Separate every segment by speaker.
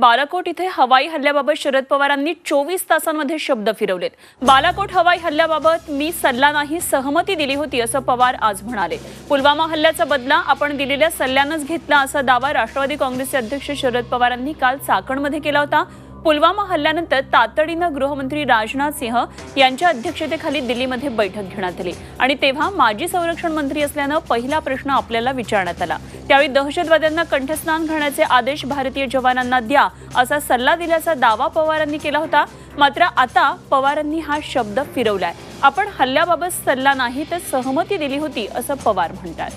Speaker 1: बालाकोट इथे हवाई हल्ल्याबाबत शरद पवारांनी चोवीस तासांमध्ये शब्द फिरवलेत. बालाकोट हवाई हल्ल्याबाबत मी सल्ला नाही सहमती दिली होती असं पवार आज म्हणाले. पुलवामा हल्ल्याचा बदला आपण दिलेल्या सल्ल्यानंच घेतला असा दावा राष्ट्रवादी काँग्रेसचे अध्यक्ष शरद पवारांनी काल चाकणमध्ये केला होता. पुलवामा हल्ल्यानंतर तातडीनं गृहमंत्री राजनाथ सिंह यांच्या अध्यक्षतेखाली दिल्लीमध्ये बैठक घेण्यात आली. आणि तेव्हा माजी संरक्षण मंत्री असल्यानं पहिला प्रश्न आपल्याला विचारण्यात आला. त्यावेळी दहशतवाद्यांना कंठस्नान घालण्याचे आदेश भारतीय जवानांना द्या असा सल्ला दिल्याचा दावा पवारांनी केला होता. मात्र आता पवारांनी हा शब्द फिरवलाय. आपण हल्ल्याबाबत सल्ला नाही तर सहमती दिली होती असं पवार म्हणतात.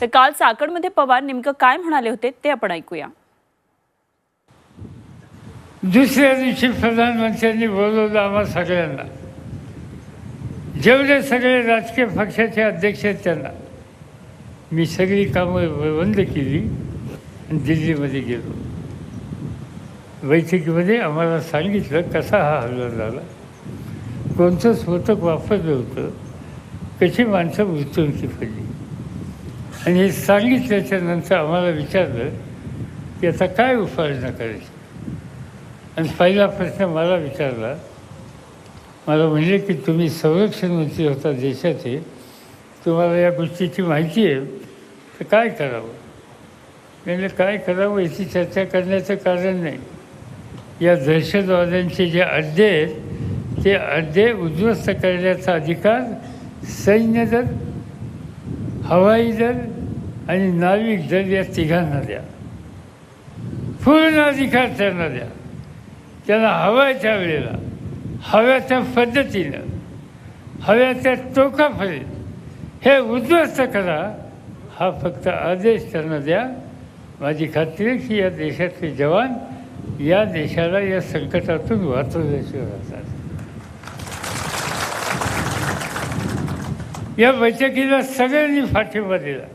Speaker 1: तर काल चाकणमध्ये पवार नेमकं काय म्हणाले होते ते आपण ऐकूया.
Speaker 2: दुसऱ्या दिवशी प्रधानमंत्र्यांनी बोलवलं आम्हा सगळ्यांना. जेवढे सगळे राजकीय पक्षाचे अध्यक्ष आहेत त्यांना. मी सगळी कामं बंद केली आणि दिल्लीमध्ये गेलो. बैठकीमध्ये आम्हाला सांगितलं कसा हा हल्ला झाला. कोणतं स्फोटक वापरलं होतं. कशी माणसं मृत्यूंची पडली. आणि हे सांगितल्याच्या नंतर आम्हाला विचारलं की आता काय उपाययोजना करायची? आणि पहिला प्रश्न मला विचारला मला म्हणले की तुम्ही संरक्षण मंत्री होता देशाचे तुम्हाला या गोष्टीची माहिती आहे तर काय करावं? म्हणजे काय करावं याची चर्चा करण्याचं कारण नाही. या दहशतवाद्यांचे जे अड्डे आहेत ते अड्डे उद्ध्वस्त करण्याचा अधिकार सैन्य दल हवाई दल आणि नाविक दल या तिघांना द्या. पूर्ण अधिकार त्यांना द्या. त्यांना हव्या त्या वेळेला हव्या त्या पद्धतीनं हव्या त्या टोकापर्यंत. हे उद्ध्वस्त करा. हा फक्त आदेश त्यांना द्या. माझी खात्री आहे की या देशातले जवान या देशाला या संकटातून वाचवल्याशिवाय राहतात. या बैठकीला सगळ्यांनी पाठिंबा दिला.